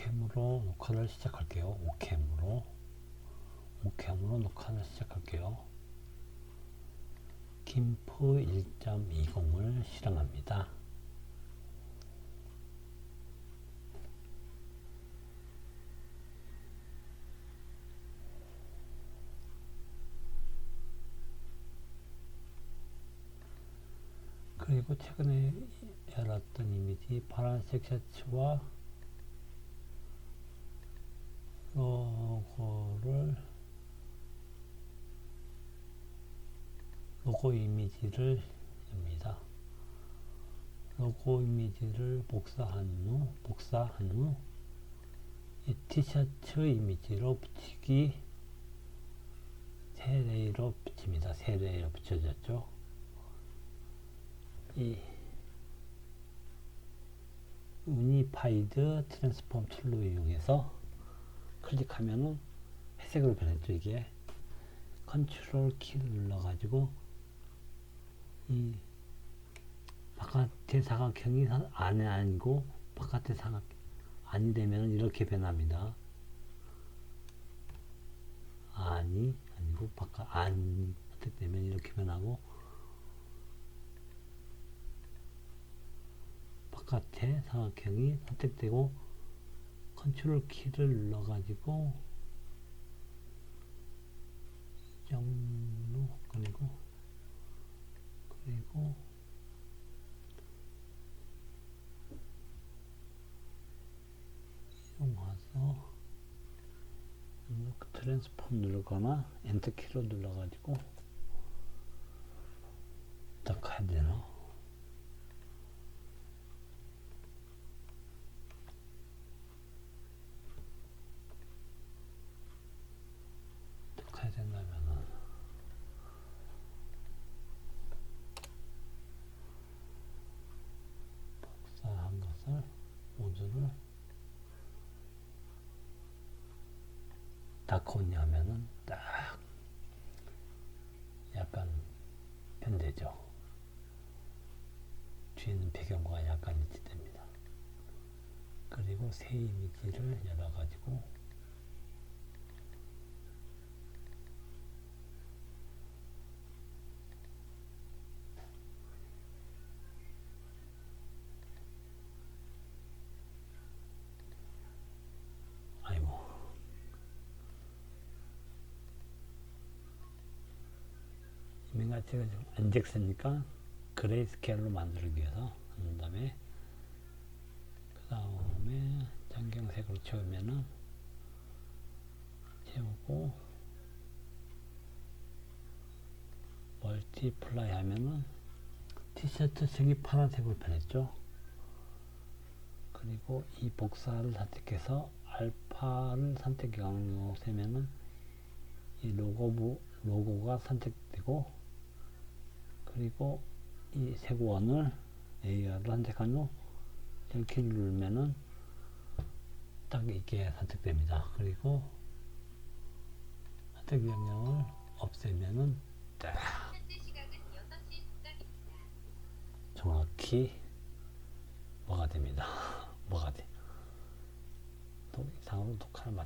오캠으로 녹화를 시작할게요. 오캠으로 오캠으로 녹화를 시작할게요. 김프 1.20을 실행합니다. 그리고 최근에 열었던 이미지 파란색 셔츠와 로고를 로고 이미지를 엽니다. 로고 이미지를 복사한 후 복사한 후 이 티셔츠 이미지로 붙이기 세 레이로 붙입니다. 세 레이로 붙여졌죠. 이 유니파이드 트랜스폼 툴로 이용해서 클릭하면은 회색으로 변했죠 이게. 컨트롤 키를 눌러가지고 이 바깥의 사각형이 사- 안에 아니고 바깥의 사각 아니 되면 이렇게 변합니다. 아니 아니고 바깥 아니 선택되면 이렇게 변하고 바깥에 사각형이 선택되고 컨트롤 키를 눌러가지고 이 정도 그리고 그리고 이용해서 트랜스폼 누르거나 엔터 키로 눌러가지고 딱 해야 되나? 어떻게 해야 된다면은 복사한 것을 다크온이 하면은 딱 약간 변되죠. 뒤에는 배경과 약간 일치됩니다. 그리고 새 이미지를 열어가지고 이민가치가 좀 안적스니까 그레이 스케일로 만들기 위해서. 한 다음에 그 다음에 전경색으로 채우면은 채우고 멀티플라이 하면은 티셔츠 색이 파란색으로 변했죠. 그리고 이 복사를 선택해서 알파를 선택해 강로 세면은 이 로고부 로고가 선택되고 그리고 이 색원을 레이어를 선택한 후 이렇게 누르면은 딱 이게 선택됩니다. 그리고 선택 명령을 없애면은 딱 현재 시각은 6시 국각입니다. 정확히 뭐가 됩니다. 뭐가 돼. 또 이상으로 녹화를 맞